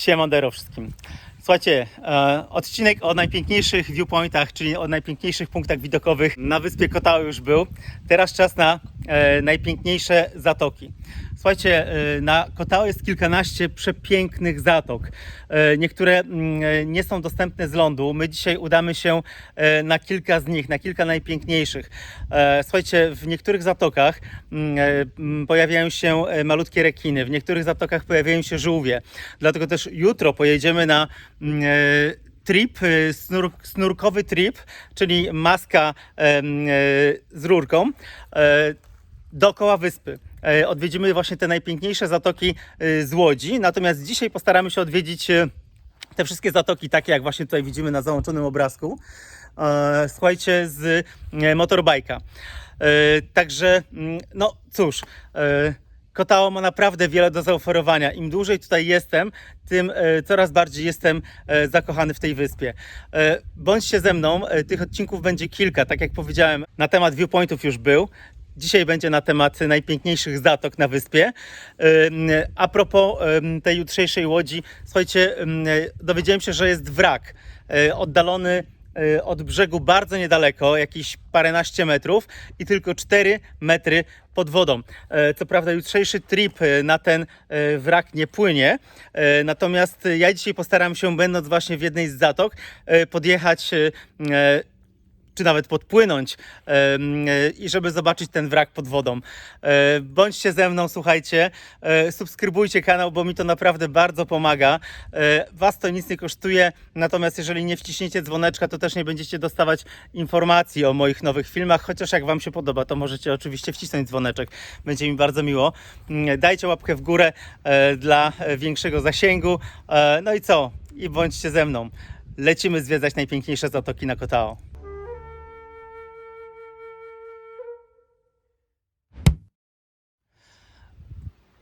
Siemandero wszystkim. Słuchajcie, e, odcinek o najpiękniejszych viewpointach, czyli o najpiękniejszych punktach widokowych na wyspie Kotao już był. Teraz czas na najpiękniejsze zatoki. Słuchajcie, e, na Kotao jest kilkanaście przepięknych zatok. E, niektóre mm, e, nie są dostępne z lądu. My dzisiaj udamy się e, na kilka z nich, na kilka najpiękniejszych. E, Słuchajcie, w niektórych zatokach mm, e, mm, pojawiają się e, malutkie rekiny, w niektórych zatokach pojawiają się żółwie. Dlatego też jutro pojedziemy na e, trip, e, snur, snurkowy trip, czyli maska e, z rurką. Dookoła wyspy. E, Odwiedzimy właśnie te najpiękniejsze zatoki e, z Łodzi, natomiast dzisiaj postaramy się odwiedzić e, te wszystkie zatoki, takie jak właśnie tutaj widzimy na załączonym obrazku. Słuchajcie, z motorbajka. Także, mm, no cóż, Kotao ma naprawdę wiele do zaoferowania. Im dłużej tutaj jestem, tym coraz bardziej jestem zakochany w tej wyspie. Bądźcie ze mną, tych odcinków będzie kilka, tak jak powiedziałem, na temat viewpointów już był. Dzisiaj będzie na temat najpiękniejszych zatok na wyspie. A propos tej jutrzejszej łodzi, słuchajcie, dowiedziałem się, że jest wrak y, oddalony y, od brzegu bardzo niedaleko, jakieś paręnaście metrów i tylko 4 metry pod wodą. E, Co prawda jutrzejszy trip y, na ten y, wrak nie płynie, natomiast ja dzisiaj postaram się, będąc właśnie w jednej z zatok, podjechać y, czy nawet podpłynąć i żeby zobaczyć ten wrak pod wodą. E, Bądźcie ze mną, słuchajcie, e, subskrybujcie kanał, bo mi to naprawdę bardzo pomaga. E, Was to nic nie kosztuje, natomiast jeżeli nie wciśniecie dzwoneczka, to też nie będziecie dostawać informacji o moich nowych filmach, chociaż jak Wam się podoba, to możecie oczywiście wcisnąć dzwoneczek. Będzie mi bardzo miło. Mm, Dajcie łapkę w górę dla większego zasięgu. No i co? I bądźcie ze mną. Lecimy zwiedzać najpiękniejsze zatoki na Kotao.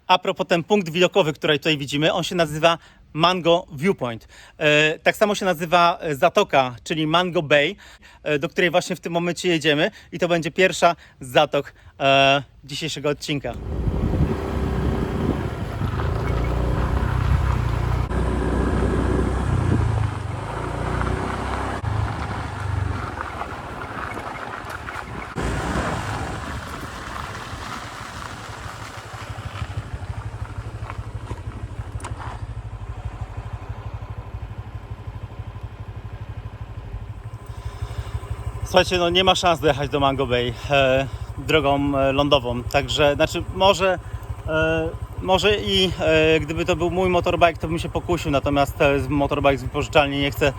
A propos ten punkt widokowy, który tutaj widzimy, on się nazywa Mango Viewpoint. E, tak samo się nazywa e, zatoka, czyli Mango Bay, e, do której właśnie w tym momencie jedziemy i to będzie pierwsza z zatok dzisiejszego odcinka. Słuchajcie, no nie ma szans dojechać do Mango Bay e, drogą e, lądową, także znaczy może, e, może i e, gdyby to był mój motorbike, to bym się pokusił, natomiast to jest motorbike z wypożyczalni, nie chcę,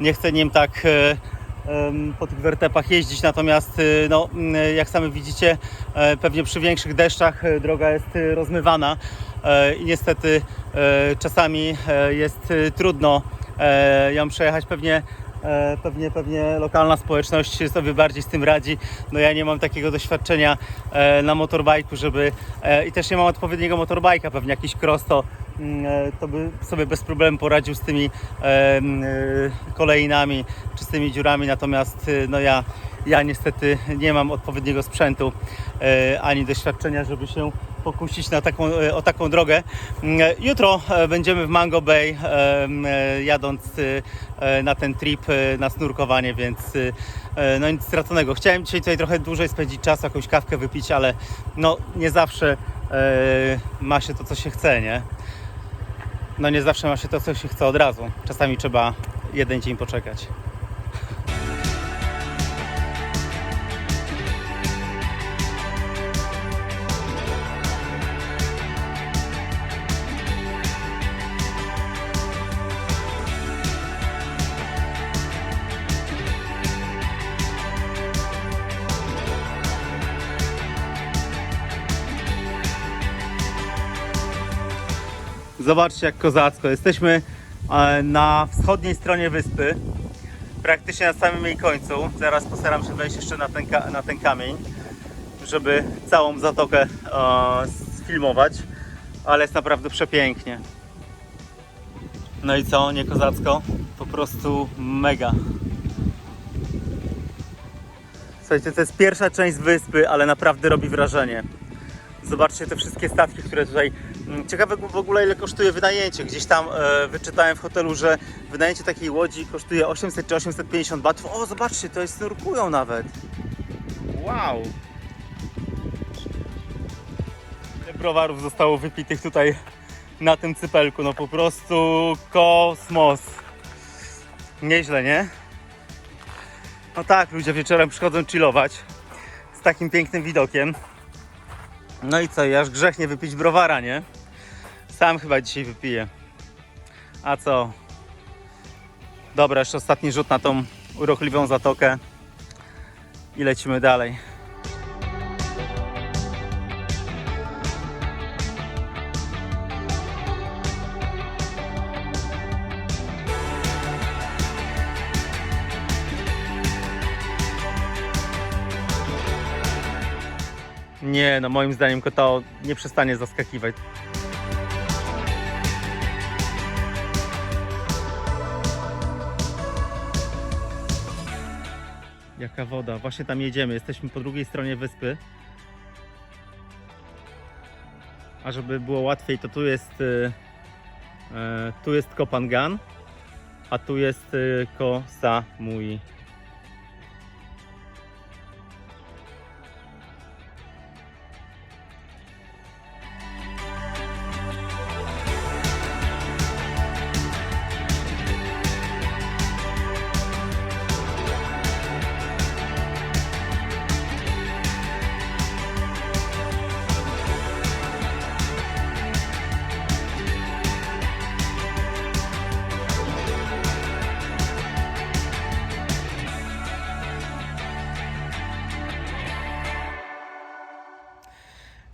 nie chcę nim tak e, po tych wertepach jeździć, natomiast e, no, jak sami widzicie, e, pewnie przy większych deszczach e, droga jest e, rozmywana e, i niestety e, czasami e, jest e, trudno e, ją przejechać. Pewnie E, pewnie, pewnie lokalna społeczność sobie bardziej z tym radzi. No ja nie mam takiego doświadczenia e, na motorbajku, żeby e, i też nie mam odpowiedniego motorbajka, pewnie jakiś cross to, e, to by sobie bez problemu poradził z tymi e, e, kolejnami czy z tymi dziurami, natomiast e, no ja, ja niestety nie mam odpowiedniego sprzętu e, ani doświadczenia, żeby się pokusić na taką, e, o taką drogę. Mm, e, Jutro e, będziemy w Mango Bay e, jadąc e, e, na ten trip, e, na snurkowanie, więc e, no nic straconego. Chciałem dzisiaj tutaj trochę dłużej spędzić czas, jakąś kawkę wypić, ale no nie zawsze e, ma się to, co się chce, nie? No nie zawsze ma się to, co się chce od razu. Czasami trzeba jeden dzień poczekać. Zobaczcie jak kozacko. Jesteśmy e, na wschodniej stronie wyspy, praktycznie na samym jej końcu. Zaraz postaram się wejść jeszcze na ten, na ten kamień, żeby całą zatokę e, sfilmować, ale jest naprawdę przepięknie. No i co, nie kozacko? Po prostu mega. Słuchajcie, to jest pierwsza część wyspy, ale naprawdę robi wrażenie. Zobaczcie te wszystkie statki, które tutaj Mm, Ciekawe w ogóle ile kosztuje wynajęcie. Gdzieś tam e, wyczytałem w hotelu, że wynajęcie takiej łodzi kosztuje 800 czy 850 batów. O, zobaczcie, to jest nurkują nawet. Wow! Ile browarów zostało wypitych tutaj na tym cypelku. No po prostu kosmos. Nieźle, nie? No tak, ludzie wieczorem przychodzą chillować z takim pięknym widokiem. No i co, aż grzech nie wypić browara, nie? Sam chyba dzisiaj wypiję. A co? Dobra, jeszcze ostatni rzut na tą urokliwą zatokę i lecimy dalej. Nie, no moim zdaniem kota nie przestanie zaskakiwać. Jaka woda, właśnie tam jedziemy, jesteśmy po drugiej stronie wyspy. A żeby było łatwiej, to tu jest y, e, tu jest Kopangan, a tu jest y, Ko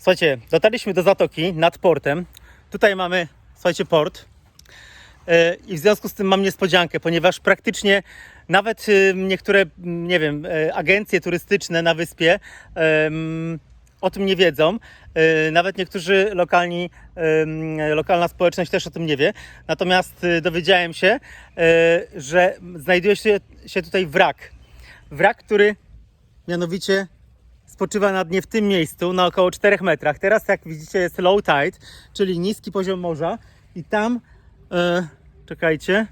Słuchajcie, dotarliśmy do zatoki nad portem. Tutaj mamy, słuchajcie, port. E, I w związku z tym mam niespodziankę, ponieważ praktycznie nawet e, niektóre, m, nie wiem, e, agencje turystyczne na wyspie o tym nie wiedzą. E, Nawet niektórzy lokalni, lokalna społeczność też o tym nie wie. Natomiast e, dowiedziałem się, że znajduje się tutaj wrak. Wrak, który mianowicie spoczywa na dnie w tym miejscu na około 4 metrach. Teraz jak widzicie jest low tide, czyli niski poziom morza i tam, e, czekajcie,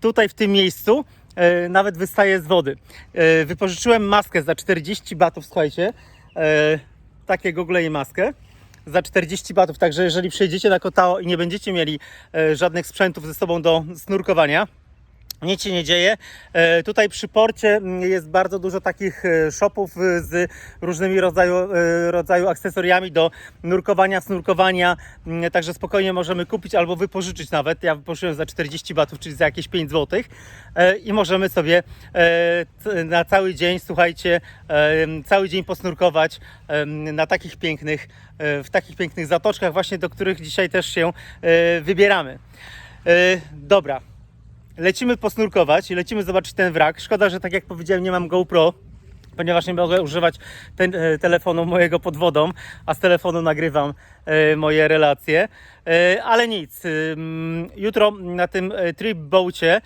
tutaj w tym miejscu e, nawet wystaje z wody. E, wypożyczyłem maskę za 40 batów, słuchajcie, e, takie gogle i maskę za 40 batów, także jeżeli przyjedziecie na Kotao i nie będziecie mieli e, żadnych sprzętów ze sobą do snurkowania, nic się nie dzieje. E, Tutaj przy porcie mm, jest bardzo dużo takich e, shopów e, z różnymi rodzaju, rodzaju akcesoriami do nurkowania, snurkowania, Mm, także spokojnie możemy kupić albo wypożyczyć nawet. Ja wypożyczyłem za 40 batów, czyli za jakieś 5 zł i możemy sobie na cały dzień, słuchajcie, cały dzień posnurkować na takich pięknych, w takich pięknych zatoczkach właśnie, do których dzisiaj też się wybieramy. Dobra, lecimy posnurkować i lecimy zobaczyć ten wrak. Szkoda, że tak jak powiedziałem, nie mam GoPro, ponieważ nie mogę używać ten, e, telefonu mojego pod wodą, a z telefonu nagrywam e, moje relacje. E, ale nic, jutro na tym trip boacie,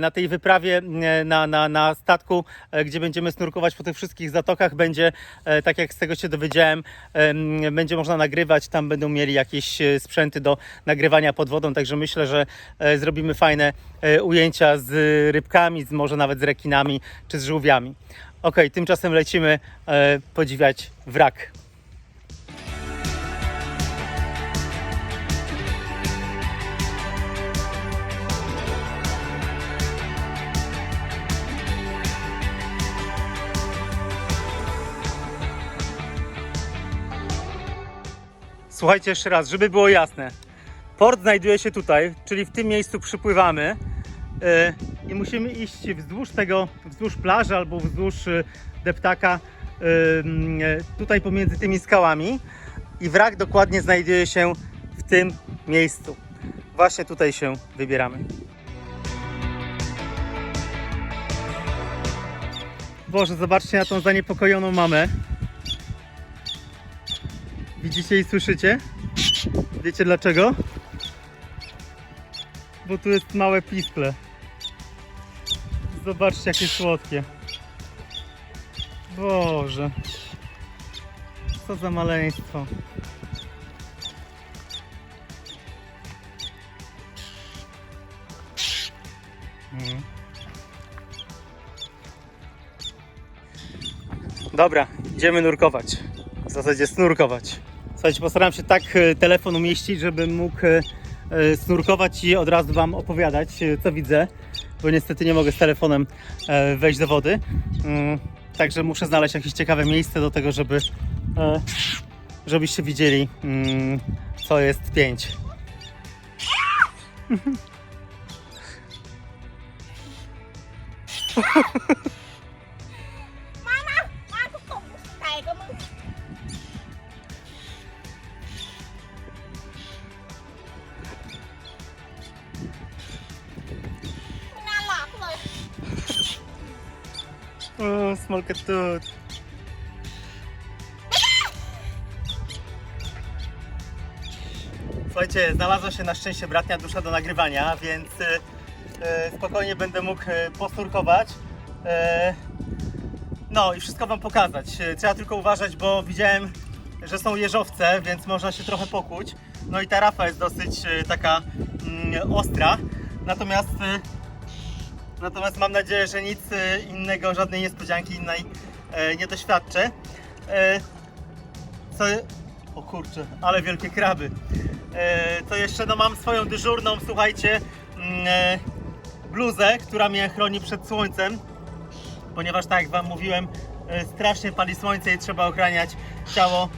na tej wyprawie na, na, na statku, gdzie będziemy snurkować po tych wszystkich zatokach, będzie, tak jak z tego się dowiedziałem, em, będzie można nagrywać, tam będą mieli jakieś sprzęty do nagrywania pod wodą, także myślę, że zrobimy fajne ujęcia z rybkami, z, może nawet z rekinami czy z żółwiami. Ok, tymczasem lecimy e, podziwiać wrak. Słuchajcie jeszcze raz, żeby było jasne. Port znajduje się tutaj, czyli w tym miejscu przypływamy i musimy iść wzdłuż tego, wzdłuż plaży albo wzdłuż e, deptaka e, e, tutaj pomiędzy tymi skałami i wrak dokładnie znajduje się w tym miejscu. Właśnie tutaj się wybieramy. Boże, zobaczcie na tą zaniepokojoną mamę. Widzicie i słyszycie? Wiecie dlaczego? Bo tu jest małe piskle. Zobaczcie jakie słodkie. Boże. Co za maleństwo. Mm. Dobra, idziemy nurkować. W zasadzie snurkować. Słuchajcie, postaram się tak e, telefon umieścić, żebym mógł e, e, snurkować i od razu Wam opowiadać, co widzę bo niestety nie mogę z telefonem e, wejść do wody. Mm, także muszę znaleźć jakieś ciekawe miejsce do tego, żeby e, żebyście widzieli mm, co jest 5. smolka tut. Słuchajcie, znalazła się na szczęście bratnia dusza do nagrywania, więc e, e, spokojnie będę mógł e, posturkować. E, no i wszystko Wam pokazać. E, Trzeba tylko uważać, bo widziałem, że są jeżowce, więc można się trochę pokuć. No i ta rafa jest dosyć taka mm, ostra. Natomiast Natomiast mam nadzieję, że nic e, innego, żadnej niespodzianki innej e, nie doświadczę. E, co... O kurczę, ale wielkie kraby. To jeszcze no mam swoją dyżurną, słuchajcie, mm, bluzę, która mnie chroni przed słońcem. Ponieważ tak jak Wam mówiłem, strasznie pali słońce i trzeba ochraniać ciało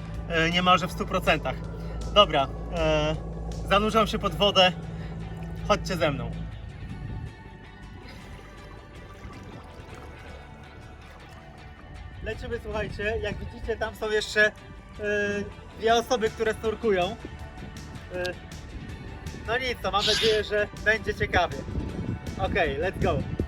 niemalże w 100%. Dobra, zanurzam się pod wodę. Chodźcie ze mną. Lecimy, słuchajcie, jak widzicie tam są jeszcze e, dwie osoby, które snurkują. E, no nic, to mam nadzieję, że będzie ciekawie. Okej, let's go.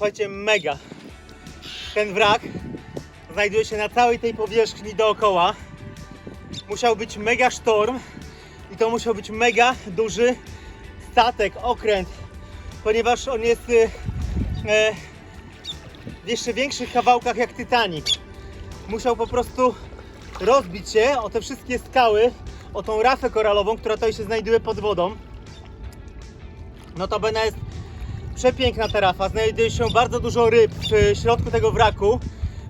Słuchajcie, mega. Ten wrak znajduje się na całej tej powierzchni dookoła. Musiał być mega sztorm i to musiał być mega duży statek, okręt, ponieważ on jest y, e, w jeszcze większych kawałkach jak Titanic. Musiał po prostu rozbić się o te wszystkie skały, o tą rafę koralową, która tutaj się znajduje pod wodą. Notabene jest Przepiękna tarafa, znajduje się bardzo dużo ryb w środku tego wraku.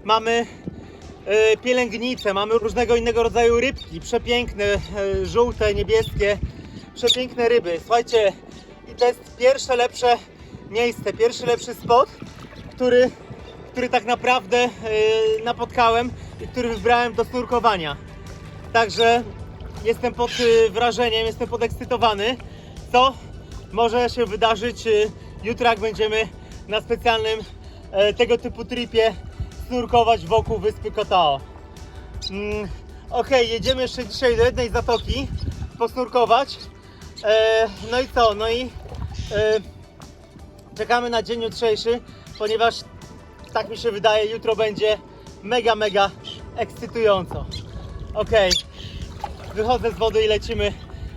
Mamy e, pielęgnice, mamy różnego innego rodzaju rybki, przepiękne, e, żółte, niebieskie, przepiękne ryby. Słuchajcie, i to jest pierwsze lepsze miejsce, pierwszy lepszy spot, który, który tak naprawdę e, napotkałem i który wybrałem do snurkowania. Także jestem pod e, wrażeniem, jestem podekscytowany, co może się wydarzyć e, jutro, jak będziemy na specjalnym e, tego typu tripie snurkować wokół wyspy Kotao. Mm, ok, jedziemy jeszcze dzisiaj do jednej zatoki posnurkować. E, no i co? No i e, czekamy na dzień jutrzejszy, ponieważ tak mi się wydaje, jutro będzie mega, mega ekscytująco. Ok, wychodzę z wody i lecimy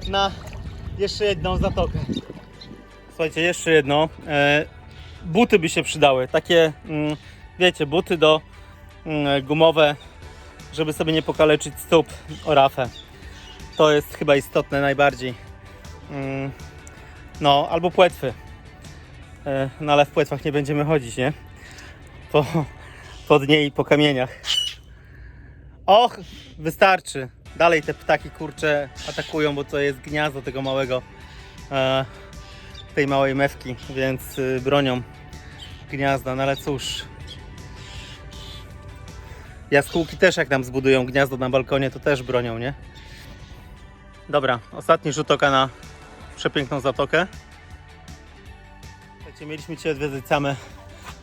na jeszcze jedną zatokę. Słuchajcie, jeszcze jedno. E, buty by się przydały. Takie, mm, wiecie, buty do mm, gumowe, żeby sobie nie pokaleczyć stóp o rafę. To jest chyba istotne najbardziej. Mm, no, albo płetwy. E, no ale w płetwach nie będziemy chodzić, nie? Po, po dnie i po kamieniach. Och, wystarczy. Dalej te ptaki kurcze atakują, bo to jest gniazdo tego małego. Tej małej mewki, więc y, bronią gniazda, no ale cóż. Jaskółki też jak nam zbudują gniazdo na balkonie, to też bronią, nie? Dobra, ostatni rzut oka na przepiękną zatokę. Słuchajcie, mieliśmy dzisiaj odwiedzić same,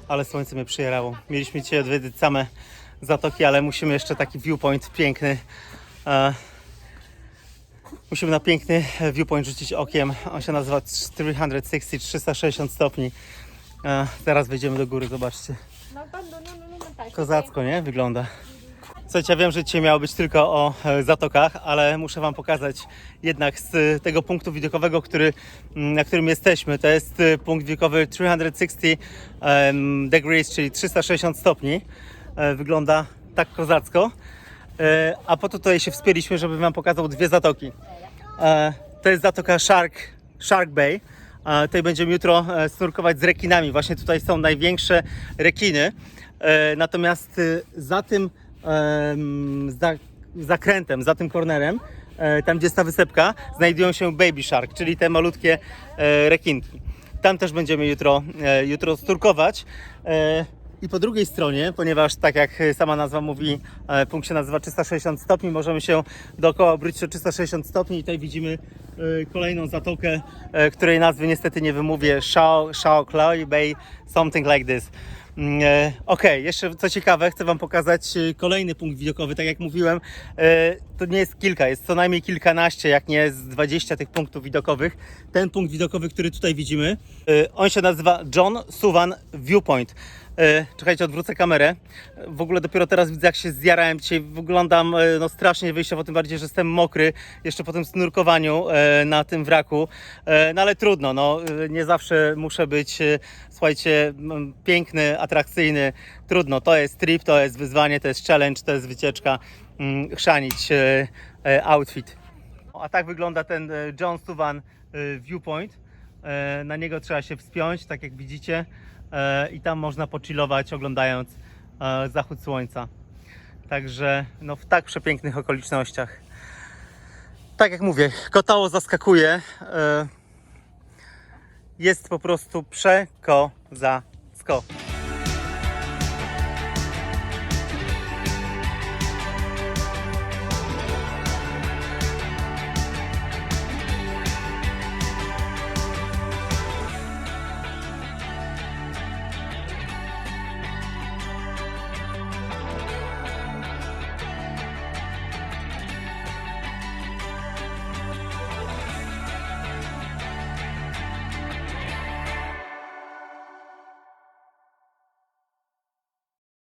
ale słońce mnie przyjerało. Mieliśmy dzisiaj odwiedzić same zatoki, ale musimy jeszcze taki viewpoint piękny e, Musimy na piękny viewpoint rzucić okiem. On się nazywa 360, 360 stopni. E, zaraz wejdziemy do góry, zobaczcie. nó nó mình phải Kozacko, nie? Wygląda. Słuchajcie, ja wiem, że dzisiaj miało być tylko o e, zatokach, ale muszę Wam pokazać jednak z tego punktu widokowego, który, mm, na którym jesteśmy. To jest e, punkt widokowy 360 em, degrees, czyli 360 stopni. E, Wygląda tak kozacko. E, A po to tutaj się wspięliśmy, żeby Wam pokazał dwie zatoki. E, To jest zatoka Shark, Shark Bay. E, Tutaj będziemy jutro snurkować z rekinami. Właśnie tutaj są największe rekiny. Natomiast za tym za, zakrętem, za tym kornerem, tam gdzie jest ta wysepka, znajdują się Baby Shark, czyli te malutkie rekinki. Tam też będziemy jutro, jutro sturkować. I po drugiej stronie, ponieważ tak jak sama nazwa mówi, e, punkt się nazywa 360 stopni, możemy się dookoła obrócić o 360 stopni i tutaj widzimy e, kolejną zatokę, e, której nazwy niestety nie wymówię, Shao, Shao Kloi Bay, something like this. Mm, Okej, jeszcze co ciekawe, chcę Wam pokazać kolejny punkt widokowy. Tak jak mówiłem, to nie jest kilka, jest co najmniej kilkanaście, jak nie z 20 tych punktów widokowych. Ten punkt widokowy, który tutaj widzimy, on się nazywa John Suvan Viewpoint. E, Czekajcie, odwrócę kamerę. W ogóle dopiero teraz widzę, jak się zjarałem dzisiaj. Wyglądam e, no, strasznie wyjściowo, tym bardziej, że jestem mokry jeszcze po tym snurkowaniu e, na tym wraku. No ale trudno, no, nie zawsze muszę być, słuchajcie, piękny, atrakcyjny. Trudno, to jest trip, to jest wyzwanie, to jest challenge, to jest wycieczka. Mm, Chrzanić outfit. A tak wygląda ten John Suvan Viewpoint. Na niego trzeba się wspiąć, tak jak widzicie. E, I tam można pochillować oglądając e, zachód słońca. Także no, w tak przepięknych okolicznościach. Tak jak mówię, kotało zaskakuje. E, Jest po prostu przekozacko.